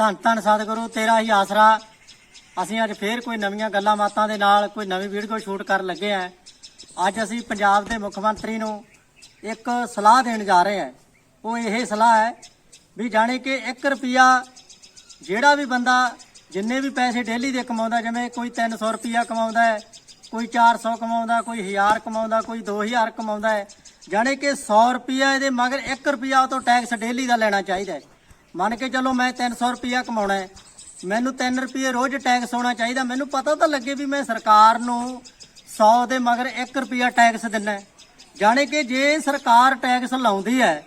ਧੰਨ ਧੰਨ ਸਤਿਗੁਰੂ, ਤੇਰਾ ਹੀ ਆਸਰਾ। ਅਸੀਂ ਅੱਜ ਫੇਰ ਕੋਈ ਨਵੀਆਂ ਗੱਲਾਂ ਬਾਤਾਂ ਦੇ ਨਾਲ ਕੋਈ ਨਵੀਂ ਵੀਡੀਓ ਸ਼ੂਟ ਕਰਨ ਲੱਗੇ ਆ। ਅੱਜ ਅਸੀਂ ਪੰਜਾਬ ਦੇ ਮੁੱਖ ਮੰਤਰੀ ਨੂੰ ਇੱਕ ਸਲਾਹ ਦੇਣ ਜਾ ਰਹੇ ਹਾਂ ਉਹ ਇਹ ਸਲਾਹ ਹੈ ਵੀ ਜਾਣੇ ਕਿ 1 ਰੁਪਿਆ ਜਿਹੜਾ ਵੀ ਬੰਦਾ ਜਿੰਨੇ ਵੀ ਪੈਸੇ ਡੇਲੀ ਦੇ ਕਮਾਉਂਦਾ, ਜਿਵੇਂ ਕੋਈ 300 ਰੁਪਿਆ ਕਮਾਉਂਦਾ ਹੈ, ਕੋਈ 400 ਕਮਾਉਂਦਾ, ਕੋਈ 1000 ਕਮਾਉਂਦਾ, ਕੋਈ 2000 ਕਮਾਉਂਦਾ ਹੈ, ਜਾਣੇ ਕਿ 100 ਰੁਪਿਆ ਇਹਦੇ ਮਗਰ 1 ਰੁਪਿਆ ਉਹ ਤੋਂ ਟੈਕਸ ਡੇਲੀ ਦਾ ਲੈਣਾ ਚਾਹੀਦਾ ਹੈ। ਮੰਨ ਕੇ ਚੱਲੋ ਮੈਂ 300 ਰੁਪਿਆ ਕਮਾਉਣਾ ਹੈ। ਮੈਨੂੰ 3 ਰੁਪਏ ਰੋਜ਼ ਟੈਕਸ ਹੋਣਾ ਚਾਹੀਦਾ। ਮੈਨੂੰ ਪਤਾ ਤਾਂ ਲੱਗੇ ਵੀ ਮੈਂ ਸਰਕਾਰ ਨੂੰ 100 ਦੇ ਮਗਰ 1 ਰੁਪਿਆ ਟੈਕਸ ਦਿੰਨਾ ਹੈ। ਜਾਣੇ ਕਿ ਜੇ ਸਰਕਾਰ ਟੈਕਸ ਲਾਉਂਦੀ ਹੈ,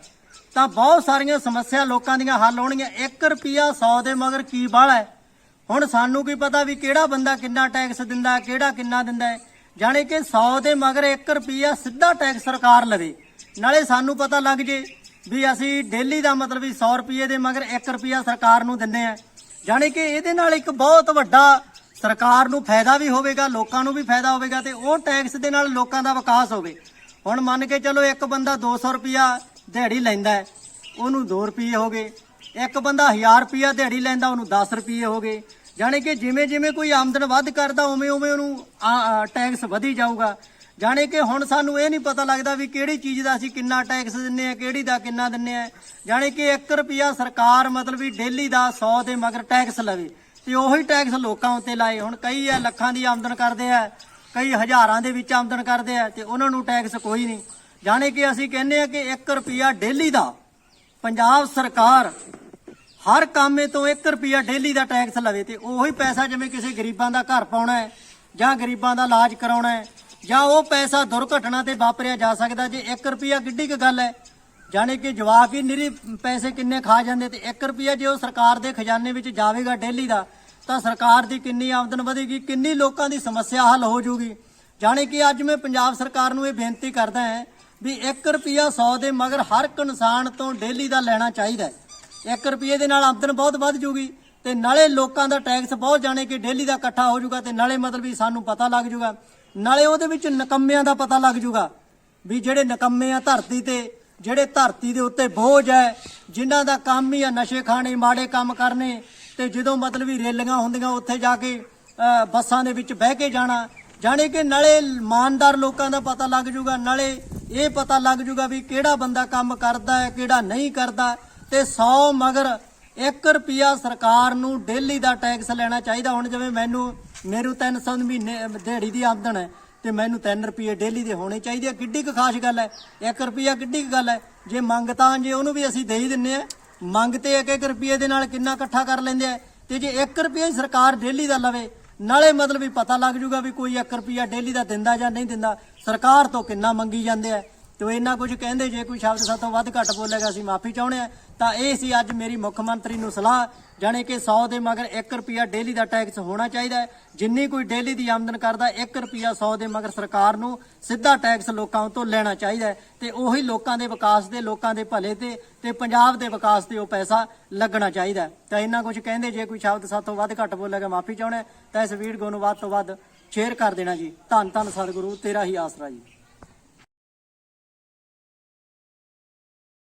ਤਾਂ ਬਹੁਤ ਸਾਰੀਆਂ ਸਮੱਸਿਆ ਲੋਕਾਂ ਦੀਆਂ ਹੱਲ ਹੋਣਗੀਆਂ। 1 ਰੁਪਿਆ 100 ਦੇ ਮਗਰ ਕੀ ਬਾਹਲਾ ਹੈ? ਹੁਣ ਸਾਨੂੰ ਕੀ ਪਤਾ ਵੀ ਕਿਹੜਾ ਬੰਦਾ ਕਿੰਨਾ ਟੈਕਸ ਦਿੰਦਾ, ਕਿਹੜਾ ਕਿੰਨਾ ਦਿੰਦਾ ਹੈ? ਜਾਣੇ ਕਿ 100 ਦੇ ਮਗਰ 1 ਰੁਪਿਆ ਸਿੱਧਾ ਟੈਕਸ ਸਰਕਾਰ ਲਵੇ। ਨਾਲੇ ਸਾਨੂੰ ਪਤਾ ਲੱਗ ਜੇ ਵੀ ਅਸੀਂ ਡੇਲੀ ਦਾ ਮਤਲਬ ਵੀ 100 ਰੁਪਏ ਦੇ ਮਗਰ 1 ਰੁਪਿਆ ਸਰਕਾਰ ਨੂੰ ਦਿੰਦੇ ਆ। ਜਾਣੀ ਕਿ ਇਹਦੇ ਨਾਲ ਇੱਕ ਬਹੁਤ ਵੱਡਾ ਸਰਕਾਰ ਨੂੰ ਫਾਇਦਾ ਵੀ ਹੋਵੇਗਾ, ਲੋਕਾਂ ਨੂੰ ਵੀ ਫਾਇਦਾ ਹੋਵੇਗਾ ਤੇ ਉਹ ਟੈਕਸ ਦੇ ਨਾਲ ਲੋਕਾਂ ਦਾ ਵਿਕਾਸ ਹੋਵੇ। ਹੁਣ ਮੰਨ ਕੇ ਚਲੋ ਇੱਕ ਬੰਦਾ 200 ਰੁਪਿਆ ਦਿਹਾੜੀ ਲੈਂਦਾ ਹੈ, ਉਹਨੂੰ 2 ਰੁਪਏ ਹੋ ਗਏ। ਇੱਕ ਬੰਦਾ 1000 ਰੁਪਿਆ ਦਿਹਾੜੀ ਲੈਂਦਾ, ਉਹਨੂੰ 10 ਰੁਪਏ ਹੋ ਗਏ। ਜਾਣੀ ਕਿ ਜਿਵੇਂ ਜਿਵੇਂ ਕੋਈ ਆਮਦਨ ਵੱਧ ਕਰਦਾ ਉਵੇਂ ਉਵੇਂ ਉਹਨੂੰ ਟੈਕਸ ਵਧੀ ਜਾਊਗਾ। ਜਾਣੇ ਕਿ ਹੁਣ ਸਾਨੂੰ ਇਹ ਨਹੀਂ ਪਤਾ ਲੱਗਦਾ ਵੀ ਕਿਹੜੀ ਚੀਜ਼ ਦਾ ਅਸੀਂ ਕਿੰਨਾ ਟੈਕਸ ਦਿੰਨੇ ਆ ਕਿਹੜੀ ਦਾ ਕਿੰਨਾ ਦਿੰਨੇ ਆ ਜਾਣੇ ਕਿ 1 ਰੁਪਿਆ ਸਰਕਾਰ ਮਤਲਬ ਵੀ ਡੇਲੀ ਦਾ 100 ਦੇ ਮਗਰ ਟੈਕਸ ਲਵੇ ਤੇ ਉਹੀ ਟੈਕਸ ਲੋਕਾਂ ਉੱਤੇ ਲਾਏ। ਹੁਣ ਕਈ ਆ ਲੱਖਾਂ ਦੀ ਆਮਦਨ ਕਰਦੇ ਆ, ਕਈ ਹਜ਼ਾਰਾਂ ਦੇ ਵਿੱਚ ਆਮਦਨ ਕਰਦੇ ਆ ਤੇ ਉਹਨਾਂ ਨੂੰ ਟੈਕਸ ਕੋਈ ਨਹੀਂ। ਜਾਣੇ ਕਿ ਅਸੀਂ ਕਹਿੰਦੇ ਆ ਕਿ 1 ਰੁਪਿਆ ਡੇਲੀ ਦਾ ਪੰਜਾਬ ਸਰਕਾਰ ਹਰ ਕਾਮੇ ਤੋਂ 1 ਰੁਪਿਆ ਡੇਲੀ ਦਾ ਟੈਕਸ ਲਵੇ ਤੇ ਉਹੀ ਪੈਸਾ ਜਿਵੇਂ ਕਿਸੇ ਗਰੀਬਾਂ ਦਾ ਘਰ ਪਾਉਣਾ ਹੈ ਜਾਂ ਗਰੀਬਾਂ ਦਾ ਇਲਾਜ ਕਰਾਉਣਾ ਹੈ ਜਾਂ ਉਹ ਪੈਸਾ ਦੁਰਘਟਨਾ ਤੇ ਵਾਪਰਿਆ ਜਾ ਸਕਦਾ ਜੇ 1 ਰੁਪਿਆ ਕਿੱਡੀ ਕੁ ਗੱਲ ਹੈ? ਜਾਣੇ ਕਿ ਜਵਾਕ ਹੀ ਨਿਰੀ ਪੈਸੇ ਕਿੰਨੇ ਖਾ ਜਾਂਦੇ ਤੇ 1 ਰੁਪਿਆ ਜੇ ਉਹ ਸਰਕਾਰ ਦੇ ਖਜ਼ਾਨੇ ਵਿੱਚ ਜਾਵੇਗਾ ਡੇਲੀ ਦਾ, ਤਾਂ ਸਰਕਾਰ ਦੀ ਕਿੰਨੀ ਆਮਦਨ ਵਧੇਗੀ, ਕਿੰਨੀ ਲੋਕਾਂ ਦੀ ਸਮੱਸਿਆ ਹੱਲ ਹੋ ਜਾਊਗੀ। ਜਾਣੇ ਕਿ ਅੱਜ ਮੈਂ ਪੰਜਾਬ ਸਰਕਾਰ ਨੂੰ ਇਹ ਬੇਨਤੀ ਕਰਦਾ ਹਾਂ ਵੀ 1 ਰੁਪਿਆ 100 ਦੇ ਮਗਰ ਹਰ ਇੱਕ ਇਨਸਾਨ ਤੋਂ ਡੇਲੀ ਦਾ ਲੈਣਾ ਚਾਹੀਦਾ ਹੈ। 1 ਰੁਪਏ ਦੇ ਨਾਲ ਆਮਦਨ ਬਹੁਤ ਵੱਧ ਜੂਗੀ ਤੇ ਨਾਲੇ ਲੋਕਾਂ ਦਾ ਟੈਕਸ ਬਹੁਤ ਜਾਣੇ ਕਿ ਡੇਲੀ ਦਾ ਇਕੱਠਾ ਹੋ ਜੂਗਾ ਤੇ ਨਾਲੇ ਮਤਲਬ ਵੀ ਸਾਨੂੰ ਪਤਾ ਲੱਗ ਜੂਗਾ ਨਾਲੇ ਉਹਦੇ ਵਿੱਚ ਨਕੰਮਿਆਂ ਦਾ ਪਤਾ ਲੱਗ ਜੂਗਾ ਵੀ ਜਿਹੜੇ ਨਕੰਮੇ ਆ ਧਰਤੀ ਤੇ, ਜਿਹੜੇ ਧਰਤੀ ਦੇ ਉੱਤੇ ਬੋਝ ਹੈ, ਜਿਨ੍ਹਾਂ ਦਾ ਕੰਮ ਹੀ ਆ ਨਸ਼ੇ ਖਾਣੇ, ਮਾੜੇ ਕੰਮ ਕਰਨੇ, ਤੇ ਜਦੋਂ ਮਤਲਬ ਵੀ ਰੇਲੀਆਂ ਹੁੰਦੀਆਂ ਉੱਥੇ ਜਾ ਕੇ ਬੱਸਾਂ ਦੇ ਵਿੱਚ ਬਹਿ ਕੇ ਜਾਣਾ, ਜਾਣੇ ਕਿ ਨਾਲੇ ਇਮਾਨਦਾਰ ਲੋਕਾਂ ਦਾ ਪਤਾ ਲੱਗ ਜੂਗਾ, ਨਾਲੇ ਇਹ ਪਤਾ ਲੱਗ ਜੂਗਾ ਵੀ ਕਿਹੜਾ ਬੰਦਾ ਕੰਮ ਕਰਦਾ ਹੈ, ਕਿਹੜਾ ਨਹੀਂ ਕਰਦਾ, ਤੇ 100 ਮਗਰ 1 ਰੁਪਿਆ ਸਰਕਾਰ ਨੂੰ ਡੇਲੀ ਦਾ ਟੈਕਸ ਲੈਣਾ ਚਾਹੀਦਾ। ਹੁਣ ਜਿਵੇਂ ਮੈਨੂੰ, ਮੇਰੂ 300 ਮਹੀਨੇ, ਦਿਹਾੜੀ ਦੀ ਆਮਦਨ ਹੈ ਤੇ ਮੈਨੂੰ 3 ਰੁਪਏ ਡੇਲੀ ਦੇ ਹੋਣੇ ਚਾਹੀਦੇ ਆ। ਕਿੱਡੀ ਕੁ ਖਾਸ ਗੱਲ ਹੈ? 1 ਰੁਪਿਆ ਕਿੱਡੀ ਕੁ ਗੱਲ ਹੈ? ਜੇ ਮੰਗਤਾ ਜੇ ਉਹਨੂੰ ਵੀ ਅਸੀਂ ਦੇ ਹੀ ਦਿੰਨੇ ਆ। ਮੰਗ ਤੇ 1-1 ਰੁਪਏ ਦੇ ਨਾਲ ਕਿੰਨਾ ਇਕੱਠਾ ਕਰ ਲੈਂਦੇ ਆ। ਤੇ ਜੇ 1 ਰੁਪਿਆ ਹੀ ਸਰਕਾਰ ਡੇਲੀ ਦਾ ਲਵੇ, ਨਾਲੇ ਮਤਲਬ ਵੀ ਪਤਾ ਲੱਗ ਜੂਗਾ ਵੀ ਕੋਈ 1 ਰੁਪਿਆ ਡੇਲੀ ਦਾ ਦਿੰਦਾ ਜਾਂ ਨਹੀਂ ਦਿੰਦਾ। ਸਰਕਾਰ ਤੋਂ ਕਿੰਨਾ ਮੰਗੀ ਜਾਂਦੇ ਆ? ਤੇ ਉਹ ਇੰਨਾ ਕੁਝ ਕਹਿੰਦੇ, ਜੇ ਕੋਈ ਸ਼ਬਦ ਸਾਤੋਂ ਵੱਧ ਘੱਟ ਬੋਲੇਗਾ, ਅਸੀਂ ਮਾਫੀ ਚਾਹੁੰਦੇ ਆ ਤਾਂ ਇਹ ਸੀ ਅੱਜ ਮੇਰੀ ਮੁੱਖ ਮੰਤਰੀ ਨੂੰ ਸਲਾਹ, ਜਾਣੇ ਕਿ 100 ਦੇ ਮਗਰ 1 ਰੁਪਿਆ ਡੇਲੀ ਦਾ ਟੈਕਸ ਹੋਣਾ ਚਾਹੀਦਾ ਹੈ। ਜਿੰਨੀ ਕੋਈ ਡੇਲੀ ਦੀ ਆਮਦਨ ਕਰਦਾ 1 ਰੁਪਿਆ 100 ਦੇ ਮਗਰ ਸਰਕਾਰ ਨੂੰ ਸਿੱਧਾ ਟੈਕਸ ਲੋਕਾਂ ਤੋਂ ਲੈਣਾ ਚਾਹੀਦਾ ਹੈ। ਤੇ ਉਹੀ ਲੋਕਾਂ ਦੇ ਵਿਕਾਸ ਦੇ, ਲੋਕਾਂ ਦੇ ਭਲੇ ਤੇ ਤੇ ਪੰਜਾਬ ਦੇ ਵਿਕਾਸ ਤੇ ਉਹ ਪੈਸਾ ਲੱਗਣਾ ਚਾਹੀਦਾ ਤਾਂ ਇੰਨਾ ਕੁਝ ਕਹਿੰਦੇ, ਜੇ ਕੋਈ ਸ਼ਬਦ ਸਾਤੋਂ ਵੱਧ ਘੱਟ ਬੋਲੇਗਾ, ਮਾਫੀ ਚਾਹੁੰਦੇ ਤਾਂ ਇਸ ਵੀਡੀਓ ਨੂੰ ਵੱਧ ਤੋਂ ਵੱਧ ਸ਼ੇਅਰ ਕਰ ਦੇਣਾ ਜੀ। ਧੰਨ ਧੰਨ ਸਤਿਗੁਰੂ, ਤੇਰਾ ਹੀ ਆਸਰਾ ਜੀ।